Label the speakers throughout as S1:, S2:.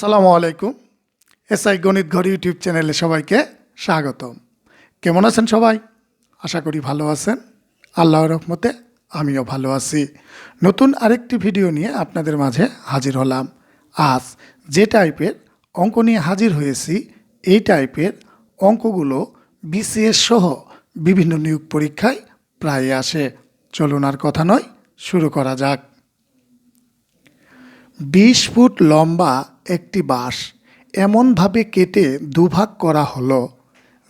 S1: সালামু আলাইকুম। এসআই গণিত ঘর ইউটিউব চ্যানেলে সবাইকে স্বাগতম। কেমন আছেন সবাই? আশা করি ভালো আছেন। আল্লাহ রহমতে আমিও ভালো আছি। নতুন আরেকটি ভিডিও নিয়ে আপনাদের মাঝে হাজির হলাম। আজ যে টাইপের অঙ্ক নিয়ে হাজির হয়েছি, এই টাইপের অঙ্কগুলো বিসিএস সহ বিভিন্ন নিয়োগ পরীক্ষায় প্রায় আসে। চলুন আর কথা নয়, শুরু করা যাক। বিশ ফুট লম্বা একটি বাঁশ এমনভাবে কেটে দুভাগ করা হলো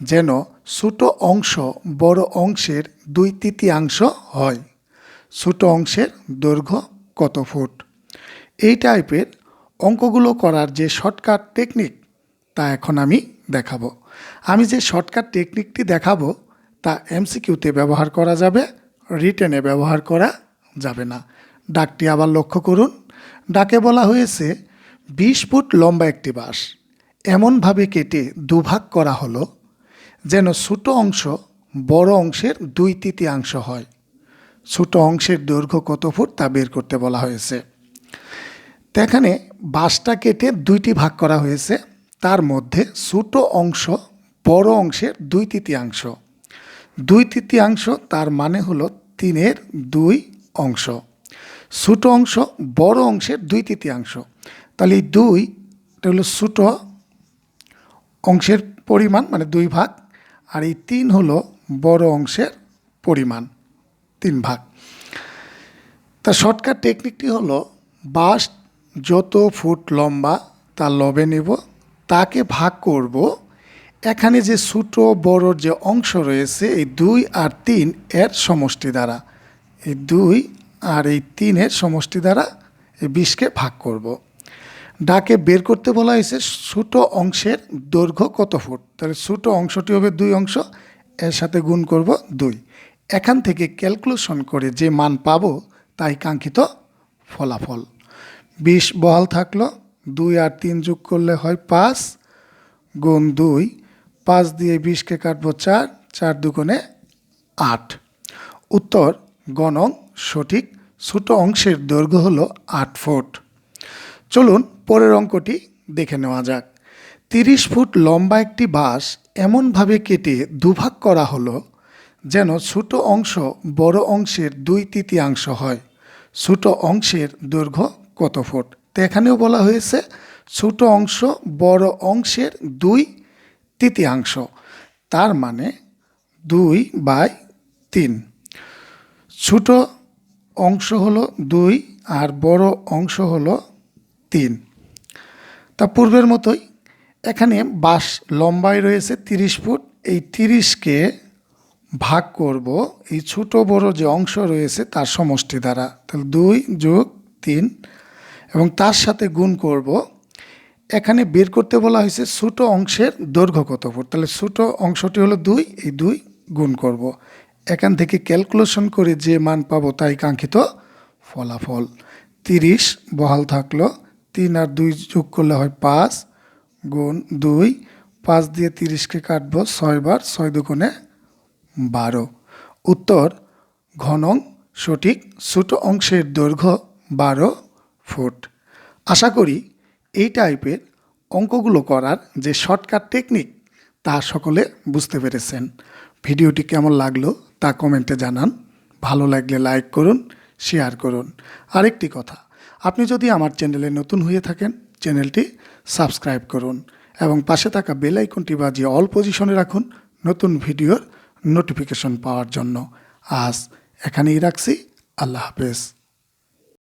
S1: যেন ছোট অংশ বড় অংশের দুই তৃতীয়াংশ হয়। ছোট অংশের দৈর্ঘ্য কত ফুট? এই টাইপের অঙ্কগুলো করার যে শর্টকাট টেকনিক তা এখন আমি দেখাবো। আমি যে শর্টকাট টেকনিকটি দেখাবো তা এমসিকিউতে ব্যবহার করা যাবে, রিটেনে ব্যবহার করা যাবে না। ডাকটি আবার লক্ষ্য করুন। ডাকে বলা হয়েছে বিশ ফুট লম্বা একটি বাঁশ এমনভাবে কেটে দুভাগ করা হলো যেন ছোট অংশ বড় অংশের দুই তৃতীয়াংশ হয়। ছোট অংশের দৈর্ঘ্য কত ফুট তা বের করতে বলা হয়েছে। তো এখানে বাঁশটা কেটে দুইটি ভাগ করা হয়েছে। তার মধ্যে ছোট অংশ বড় অংশের দুই তৃতীয়াংশ। দুই তৃতীয়াংশ তার মানে হলো তিনের দুই অংশ। ছোট অংশ বড় অংশের দুই তৃতীয়াংশ। তাহলে এই দুই, এটা হলো ছোট অংশের পরিমাণ মানে দুই ভাগ, আর এই তিন হলো বড় অংশের পরিমাণ, তিন ভাগ তা শর্টকাট টেকনিকটি হলো, বাঁশ যত ফুট লম্বা তা লবে নেব, তাকে ভাগ করব এখানে যে ছোটো বড় যে অংশ রয়েছে, এই দুই আর তিন এর সমষ্টি দ্বারা, এই দুই আর এই তিনের সমষ্টি দ্বারা এই বিশকে ভাগ করব। ডাকে বের করতে বলা হয়েছে, ছোট অংশের দৈর্ঘ্য কত ফুট? তাহলে ছোট অংশটি হবে দুই অংশ, এর সাথে গুণ করব দুই। এখান থেকে ক্যালকুলেশন করে যে মান পাবো তাই কাঙ্ক্ষিত ফলাফল। বিশ বহাল থাকল, দুই আর তিন যোগ করলে হয় পাঁচ, গুণ দুই, পাঁচ দিয়ে বিশকে কাটবো চার চার দুগুণে আট। উত্তর, গণং সঠিক, ছোট অংশের দৈর্ঘ্য হলো আট ফুট। চলুন পরের অঙ্কটি দেখে নেওয়া যাক। তিরিশ ফুট লম্বা একটি বাঁশ এমনভাবে কেটে দুভাগ করা হলো যেন ছোট অংশ বড় অংশের দুই তৃতীয়াংশ হয়। ছোট অংশের দৈর্ঘ্য কত ফুট? তো এখানেও বলা হয়েছে ছোট অংশ বড় অংশের দুই তৃতীয়াংশ। তার মানে দুই বাই তিন। ছোট অংশ হলো দুই আর বড় অংশ হলো তিন। পূর্বের মতোই, এখানে বাঁশ লম্বায় রয়েছে তিরিশ ফুট। এই তিরিশকে ভাগ করব। এই ছোট বড় যে অংশ রয়েছে তার সমষ্টি দ্বারা। তাহলে দুই যোগ তিন। এবং তার সাথে গুণ করব। এখানে বের করতে বলা হয়েছে ছোট অংশের দৈর্ঘ্য কত ফুট। তাহলে ছোট অংশটি হলো দুই। এই দুই গুণ করব। এখান থেকে ক্যালকুলেশন করে যে মান পাবো তাই কাঙ্ক্ষিত ফলাফল। তিরিশ বহাল থাকল। তিন আর দুই যোগ করলে হয় পাঁচ, গুণ দুই, পাঁচ দিয়ে তিরিশকে কাটবো ছয়বার ছয় দুগুণে বারো। উত্তর, ঘনং সঠিক ছোট অংশের দৈর্ঘ্য বারো ফুট। আশা করি এই টাইপের অঙ্কগুলো করার যে শর্টকাট টেকনিক, তা সকলে বুঝতে পেরেছেন। ভিডিওটি কেমন লাগল তা কমেন্টে জানান। ভালো লাগলে লাইক করুন, শেয়ার করুন। আরেকটি কথা আপনি যদি আমার চ্যানেলে নতুন হয়ে থাকেন, চ্যানেলটি সাবস্ক্রাইব করুন এবং পাশে থাকা বেল আইকনটি বাজিয়ে অল পজিশনে রাখুন নতুন ভিডিওর নোটিফিকেশন পাওয়ার জন্য। আজ এখানেই রাখছি। আল্লাহ হাফেজ।